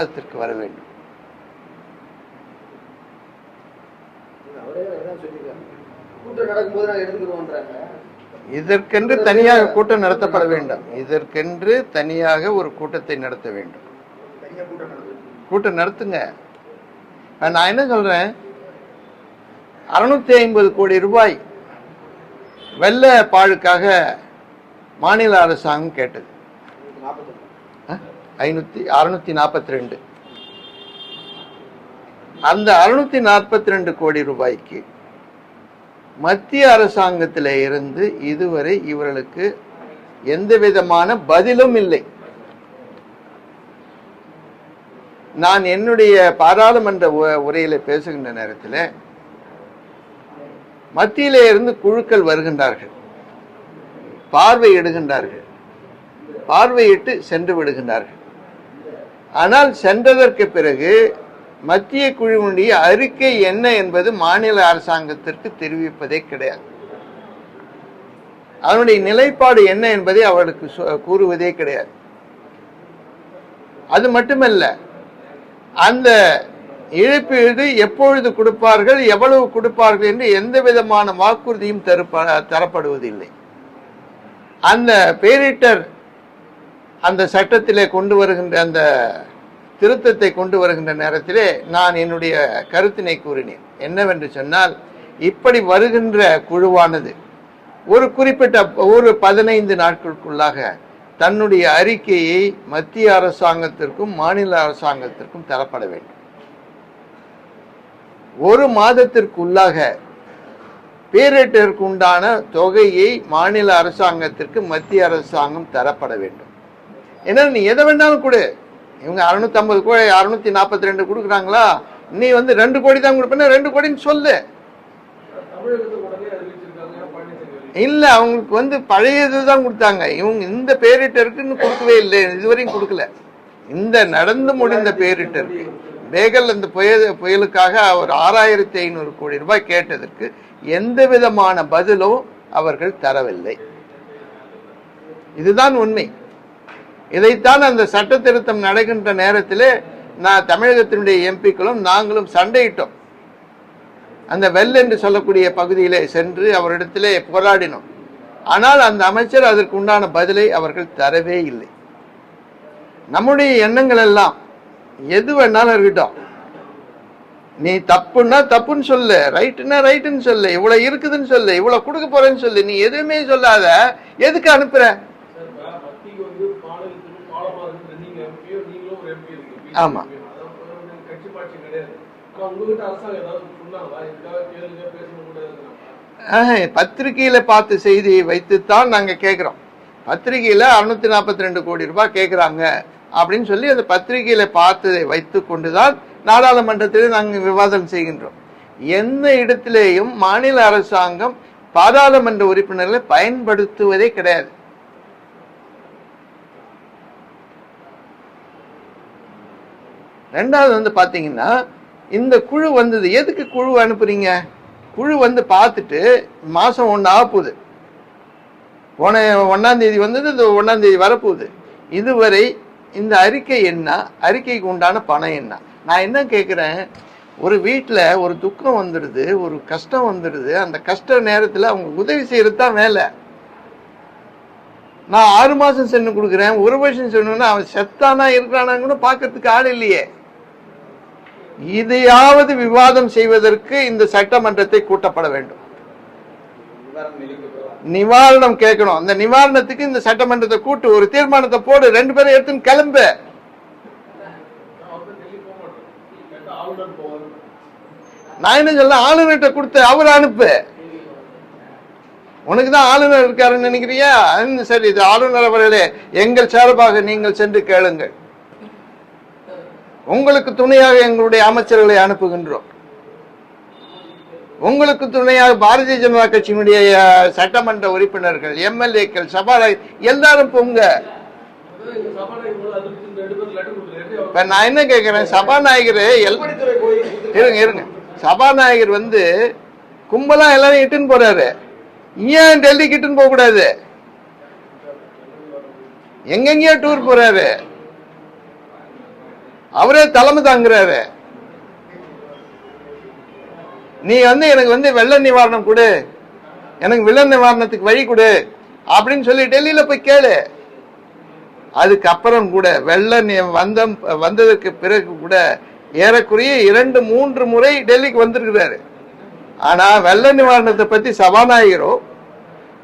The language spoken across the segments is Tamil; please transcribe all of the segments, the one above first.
விவாதத்திற்கு வர வேண்டும். இதற்கென்று தனியாக கூட்டம் நடத்தப்பட வேண்டும். இதற்கென்று தனியாக ஒரு கூட்டத்தை நடத்த வேண்டும். கூட்டம் நடத்துங்க. நான் என்ன சொல்றேன்? அறுநூத்தி ஐம்பது கோடி ரூபாய் வெள்ள பாழுக்காக மாநில அரசாங்கம் கேட்டது. ஐநூற்றி ஐநூத்தி அறுநூத்தி நாற்பத்தி ரெண்டு அந்த அறுநூத்தி நாற்பத்தி ரெண்டு கோடி ரூபாய்க்கு மத்திய அரசாங்கத்தில் இருந்து இதுவரை இவர்களுக்கு எந்த விதமான பதிலும் இல்லை. நான் என்னுடைய பாராளுமன்ற உ- உரையில பேசுகின்ற நேரத்தில் மத்தியிலே இருந்து குழுக்கள் வருகின்றார்கள். பார்வையிடுகின்றார்கள். பார்வையிட்டு சென்று விடுகின்றார்கள். ஆனால் சென்றதற்கு பிறகு மத்திய குழுவினுடைய அறிக்கை என்ன என்பது மாநில அரசாங்கத்திற்கு தெரிவிப்பதே கிடையாது. அவனுடைய நிலைப்பாடு என்ன என்பதை அவளுக்கு கூறுவதே கிடையாது. அது மட்டுமல்ல அந்த இழப்பீடு எப்பொழுது கொடுப்பார்கள் எவ்வளவு கொடுப்பார்கள் என்று எந்த விதமான வாக்குறுதியும் தருப்ப- தரப்படுவதில்லை. அந்த பேரிட்டர் அந்த சட்டத்திலே கொண்டு வருகின்ற அந்த திருத்தத்தை கொண்டு வருகின்ற நேரத்திலே நான் என்னுடைய கருத்தினை கூறினேன். என்னவென்று சொன்னால் இப்படி வருகின்ற குழுவானது ஒரு குறிப்பிட்ட ஒரு பதினைந்து நாட்களுக்குள்ளாக தன்னுடைய அறிக்கையை மத்திய அரசாங்கத்திற்கும் மாநில அரசாங்கத்திற்கும் தரப்பட வேண்டும். ஒரு மாதத்திற்குள்ளாக பேரிட்டருக்கு உண்டான தொகையை மாநில அரசாங்கத்திற்கு மத்திய அரசாங்கம் தரப்பட வேண்டும். ஏன்னா நீ எதை வேணாலும் கொடு. இவங்க அறுநூத்தி ஐம்பது கோடி அறுநூத்தி நாற்பத்தி ரெண்டு கொடுக்குறாங்களா? நீ வந்து ரெண்டு கோடி தான் கொடுப்பேன்னா ரெண்டு கோடின்னு சொல்லு. இல்லை இல்ல அவங்களுக்கு வந்து பழைய இதுதான் கொடுத்தாங்க. இவங்க இந்த பேரிட்டருக்குன்னு கொடுக்கவே இல்லை. இதுவரையும் கொடுக்கல. இந்த நடந்து முடிந்த பேரிட்டருக்கு பேகல் அந்த புயல் புயலுக்காக ஒரு ஆறாயிரத்தி ஐநூறு கோடி ரூபாய் கேட்டதற்கு எந்த விதமான பதிலும் அவர்கள் தரவில்லை. இதுதான் உண்மை. இதைத்தான் அந்த சட்ட திருத்தம் நடக்கின்ற நேரத்திலே நான் தமிழகத்தினுடைய எம்பிக்களும் நாங்களும் சண்டையிட்டோம். அந்த வெல் என்று சொல்லக்கூடிய பகுதியிலே சென்று அவரிடத்திலே போராடினோம். ஆனால் அந்த அமைச்சர் அதற்கு உண்டான பதிலை அவர்கள் தரவே இல்லை. நம்முடைய எண்ணங்கள் எல்லாம் எது வேணாலும் இருக்கட்டும். நீ தப்புன்னா தப்புன்னு சொல்லு ரைட்டுன்னா ரைட்டுன்னு சொல்லு இவ்வளவு இருக்குதுன்னு சொல்லு இவ்வளவு கொடுக்க போறேன்னு சொல்லு நீ எதுவுமே சொல்லாத எதுக்கு அனுப்புற சார் ம- மத்திக்கு வந்து மாநிலத்துக்கு பாலமா இருக்கு நீங்க எம்பியோ நீங்களும் ஒரு எம்பி இருக்கு ஆமா. அதாவது வந்து கட்சி பாட்சி கிடையாது ஆனா உங்ககிட்ட அரசாங்கம் ஏதாவது சொன்னாங்களா இதுக்காக கேளுங்க பேசணும் கூடாதுன்னா ஆஹ், பத்திரிகையில பார்த்த செய்தியை வைத்துத்தான் நாங்க கேட்கிறோம் பத்திரிகையில அறுநூத்தி நாற்பத்தி ரெண்டு கோடி ரூபாய் கேட்கிறாங்க அப்படின்னு சொல்லி அந்த பத்திரிகையில பார்த்ததை வைத்துக் கொண்டுதான் நாடாளுமன்றத்திலே நாங்கள் விவாதம் செய்கின்றோம். எந்த இடத்திலேயும் மாநில அரசாங்கம் பாராளுமன்ற உறுப்பினர்களை பயன்படுத்துவதே கிடையாது. ரெண்டாவது வந்து பார்த்தீங்கன்னா இந்த குழு வந்தது. எதுக்கு குழு அனுப்புறீங்க? குழு வந்து பார்த்துட்டு மாதம் ஒன்று ஆக போகுது. போன வந்தது இந்த ஒன்றாந்தேதி வரப்போகுது. இதுவரை இந்த அறிக்கை என்ன? அறிக்கைக்கு உண்டான பணம் என்ன? நான் என்ன கேட்குறேன் ஒரு வீட்டில் ஒரு துக்கம் வந்துடுது ஒரு கஷ்டம் வந்துடுது அந்த கஷ்ட நேரத்தில் அவங்க உதவி செய்கிறது தான் வேலை. நான் ஆறு மாதம் சென்று கொடுக்குறேன். ஒரு வருஷம் சொன்னா அவன் செத்தானா இருக்கிறானாங்கன்னு கூட பார்க்கறதுக்கு ஆள் இல்லையே. இதையாவது விவாதம் செய்வதற்கு இந்த சட்டமன்றத்தை கூட்டப்பட வேண்டும். நிவாரணம் கேட்கணும். அந்த நிவாரணத்துக்கு இந்த சட்டமன்றத்தை கூட்டு ஒரு தீர்மானத்தை போடு. ரெண்டு பேரும் எடுத்துன்னு கிளம்பு. நான் என்ன சொல்ல ஆளுநர்கிட்ட கொடுத்து அவர் அனுப்பு. உனக்கு தான் ஆளுநர் இருக்காருன்னு நினைக்கிறியா? சரி இது ஆளுநர் அவர்களே. எங்கள் சார்பாக நீங்கள் சென்று கேளுங்கள். உங்களுக்கு துணையாக எங்களுடைய அமைச்சர்களை அனுப்புகின்றோம். உங்களுக்கு துணையாக பாரதிய ஜனதா கட்சியினுடைய சட்டமன்ற உறுப்பினர்கள் எம்எல்ஏக்கள் சபாநாயகர் எல்லாரும் போங்க. இப்ப நான் என்ன கேட்கிறேன் சபாநாயகர் எல் இருங்க இருங்க. சபாநாயகர் வந்து கும்பலா எல்லாரும் இட்டுன்னு போறாரு. ஏன் டெல்லிக்கு இட்டுன்னு போக கூடாது எங்கெங்கயோ டூர் போறாரு. அவரே தலைமை தாங்குறாரு நீ வந்து எனக்கு வந்து வெள்ள நிவாரணம் கொடு. எனக்கு வெள்ள நிவாரணத்துக்கு வழி கொடு. அப்படின்னு சொல்லி டெல்லியில போய் கேளு. அதுக்கப்புறம் கூட வெள்ள நி- வந்த வந்ததற்கு பிறகு கூட ஏறக்குறைய இரண்டு மூன்று முறை டெல்லிக்கு வந்திருக்கிறாரு. ஆனா வெள்ள நிவாரணத்தை பத்தி சபாநாயகரோ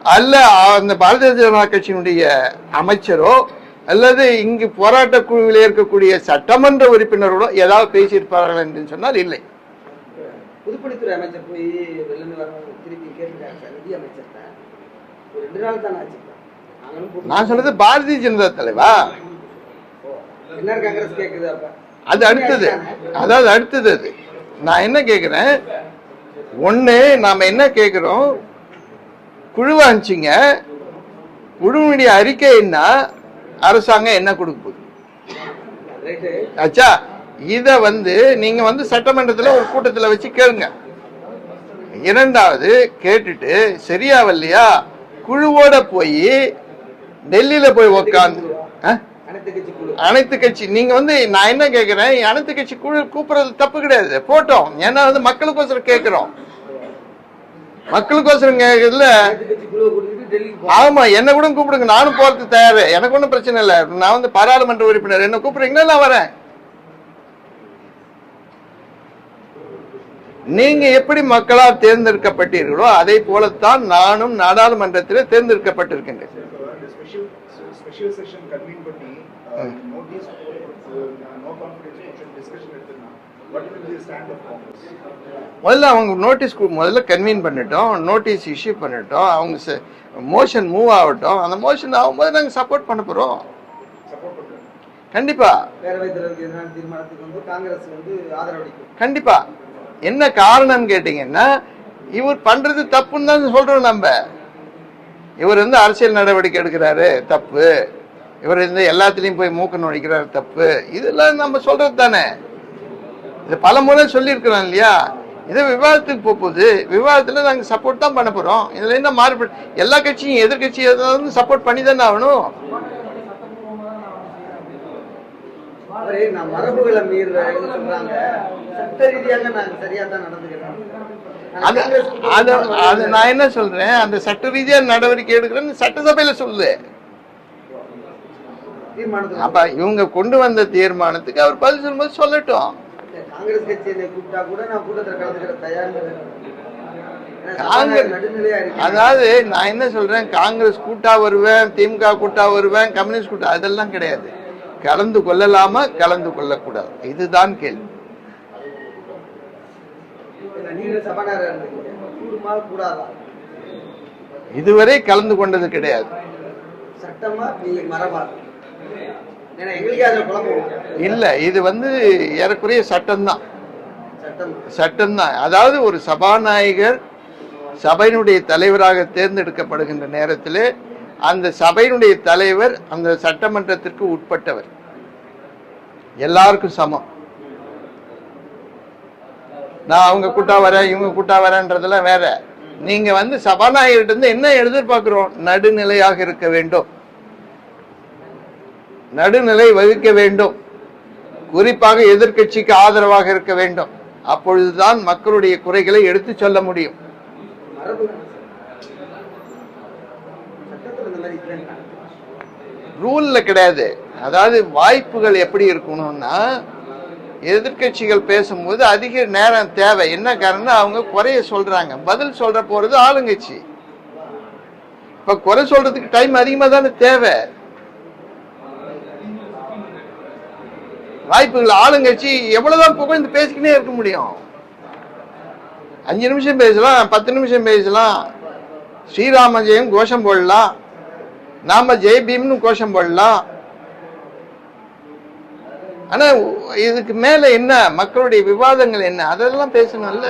அல்ல அந்த பாரதிய ஜனதா கட்சியினுடைய அமைச்சரோ அல்லது இங்கு போராட்ட குழுவில் இருக்கக்கூடிய சட்டமன்ற உறுப்பினர்களோ ஏதாவது பேசியிருப்பார்கள் என்று சொன்னால் இல்லை. பொதுப்பணித்துறை அமைச்சர் போய் திருப்பி கேட்டுருக்காங்க நிதி அமைச்சர்கிட்ட. ஒரு ரெண்டு நாள் தான் ஆச்சு நாங்களும் போட்டு- நான் சொல்றது பாரதிய ஜனதா தலைவா? அது அடுத்தது. அதாவது அடுத்தது அது. நான் என்ன கேட்குறேன் ஒன்று நாம் என்ன கேட்குறோம் குழுவை அனுப்பிச்சிங்க குழுவினுடைய அறிக்கை என்ன? அரசாங்கம் என்ன கொடுக்க போகுது? ஆச்சா இதை வந்து நீங்க வந்து சட்டமன்றத்தில் ஒரு கூட்டத்தில் வச்சு கேளுங்க. இரண்டாவது கேட்டுட்டு சரியாவல்லையா குழுவோட போய் டெல்லியில போய் உக்காந்து அனைத்து கட்சி அனைத்து கட்சி நீங்க வந்து நான் என்ன கேட்கிறேன் அனைத்து கட்சி குழு கூப்பிடுறது தப்பு கிடையாது. போட்டோம். ஏன்னா வந்து மக்களுக்கோசரம் கேட்கிறோம் மக்களுக்கோசரம் கேட்கறதுல ஆமா என்ன கூட கூப்பிடுங்க. நானும் போறதுக்கு தயாரு எனக்கு ஒன்றும் பிரச்சனை இல்லை. நான் வந்து பாராளுமன்ற உறுப்பினர். என்ன கூப்பிடுறீங்களா நான் வரேன். நீங்க எப்படி மக்களால் தேர்ந்தெடுக்கப்பட்டீர்களோ அதே போலத்தான் நானும் நாடாளுமன்றத்தில் தேர்ந்தெடுக்கப்பட்டிருக்கின்றேன். இந்த ஸ்பெஷல் ஸ்பெஷல் செஷன் கன்வீன் பண்ணி notice no confidence motion discussion எடுத்துனா முதல்ல அவங்க நோட்டீஸ் முதல்ல கன்வீன் பண்ணிட்டோம் நோட்டீஸ் இஷ்யூ பண்ணிட்டோம் அவங்க மோஷன் மூவ் ஆகட்டும் அந்த மோஷன் ஆகும்போது நாங்கள் சப்போர்ட் பண்ண போகிறோம் கண்டிப்பா. பேரவைத் தலைவருக்கு எதிரான தீர்மானத்துக்கு வந்து காங்கிரஸ் வந்து ஆதரவளிக்கும் கண்டிப்பா. என்ன காரணம்னு கேட்டீங்கன்னா இவர் பண்றது தப்புன்னு தான் சொல்றோம் நம்ம. இவர் வந்து அரசியல் நடவடிக்கை எடுக்கிறாரு தப்பு. இவர் வந்து எல்லாத்துலயும் போய் மூக்க நுழைக்கிறாரு தப்பு. இதெல்லாம் நம்ம சொல்றது தானே இது பல முறை சொல்லியிருக்கிறோம் இல்லையா? இது விவாதத்துக்கு போக போகுது விவாதத்தில் நாங்கள் சப்போர்ட் தான் பண்ண போகிறோம் இதில் என்ன மாறுபட்டு எல்லா கட்சியும் எதிர்கட்சி ஏதாவது சப்போர்ட் பண்ணி தானே ஆகணும் அது நான் என்ன சொல்றேன்? அந்த சட்ட ரீதியா நடவடிக்கை எடுக்கிறேன்னு சட்டசபையில தீர்மானத்துக்கு அப்ப இவங்க கொண்டு வந்த தீர்மானத்துக்கு அவர் பதில் சொல்லும்போது சொல்லட்டும். காங்கிரஸ் கட்சி என்னை கூப்பிட்டா கூட நான் கூட்டத்தில் கலந்துக்கிற தயார் அதாவது நான் என்ன சொல்றேன்? காங்கிரஸ் கூட்டா வருவேன் திமுக கூட்டா வருவேன் கம்யூனிஸ்ட் கூட்டா அதெல்லாம் கிடையாது. கலந்து கொள்ளலாமா கலந்து கொள்ளக்கூடாது? இதுதான் கேள்வி. இதுவரை கலந்து கொண்டது கிடையாது. சட்டமா நீ மரபா? இல்ல இது வந்து ஏறக்குறைய சட்டம்தான். சட்டம். சட்டம்தான். அதாவது ஒரு சபாநாயகர் சபையினுடைய தலைவராக தேர்ந்தெடுக்கப்படுகின்ற நேரத்தில் அந்த சபையினுடைய தலைவர் அந்த சட்டமன்றத்திற்கு உட்பட்டவர். எல்லாருக்கும் சமம். நான் அவங்க கூட்டா வரேன் இவங்க கூட்டா வரேன்றதெல்லாம் வேற. நீங்க வந்து சபாநாயகர்கிட்ட என்ன எதிர்பார்க்கிறோம்? நடுநிலையாக இருக்க வேண்டும். நடுநிலை வகிக்க வேண்டும். குறிப்பாக எதிர்க்கட்சிக்கு ஆதரவாக இருக்க வேண்டும். அப்பொழுதுதான் மக்களுடைய குறைகளை எடுத்து சொல்ல முடியும். ரூல்ல கிடையாது. அதாவது வாய்ப்புகள் எப்படி இருக்கணும்னா எதிர்க்கட்சிகள் பேசும்போது அதிக நேரம் தேவை. என்ன காரணம் அவங்க குறைய சொல்றாங்க. பதில் சொல்ற போறது ஆளுங்கட்சி. இப்ப குறை சொல்றதுக்கு டைம் அதிகமா தானே தேவை. வாய்ப்புகள் ஆளுங்கட்சி எவ்வளவுதான் புகழ்ந்து பேசிக்கினே இருக்க முடியும். அஞ்சு நிமிஷம் பேசலாம் பத்து நிமிஷம் பேசலாம். ஸ்ரீராம ஜெயம் கோஷம் போடலாம். நாம ஜெய பீம்னு கோஷம் போடலாம். ஆனா இதுக்கு மேல என்ன மக்களுடைய விவாதங்கள் என்ன அதெல்லாம் பேசணும்ல.